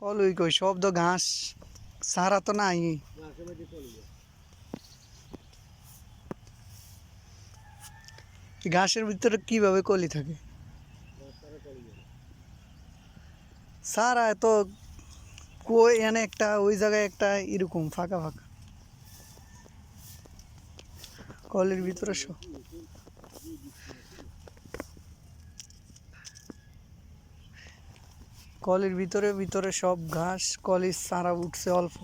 কলুই কই সব তো ঘাস, সারা তো নাই। ঘাসের ভিতরে কীভাবে কলি থাকে? সারা তো কই, এনে একটা, ওই জায়গায় একটা এরকম, ফাঁকা ফাঁকা। কলের ভিতরে সব কলের ভিতরে ভিতরে সব ঘাস, কলের সারা উঠছে অল্প।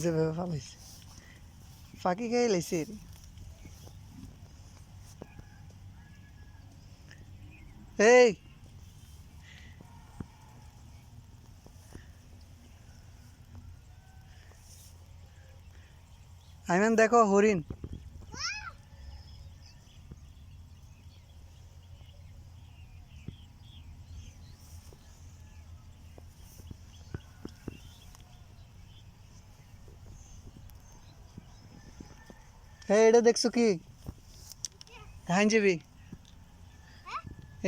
যেভাবে ফালাইছে ফাঁকি খেয়ে লাইছে। এই! আইমান দেখো হরিণ। হ্যাঁ এটা দেখছ কি? পাঞ্জাবি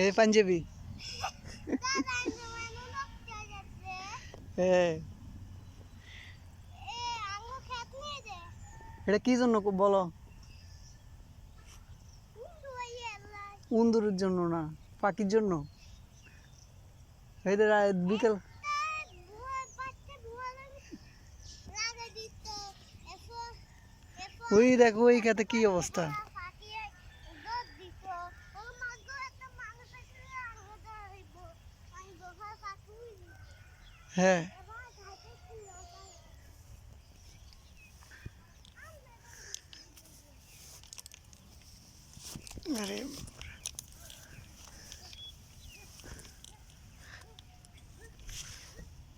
এ পাঞ্জাবি। এটা কি জন্য বলো। উন্দুরের জন্য না, পাখির জন্য। বিকেল ওই দেখো ওই খাতে কি অবস্থা? হ্যাঁ।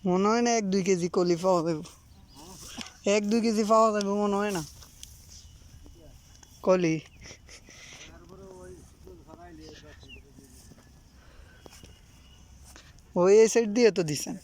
মনে হয় না এক দুই কেজি কলি পাওয়া যাবে। এক দুই কেজি পাওয়া যাবে, মনে হয় না। কলি। ওই এই সাইড দিয়ে তো দিছেন।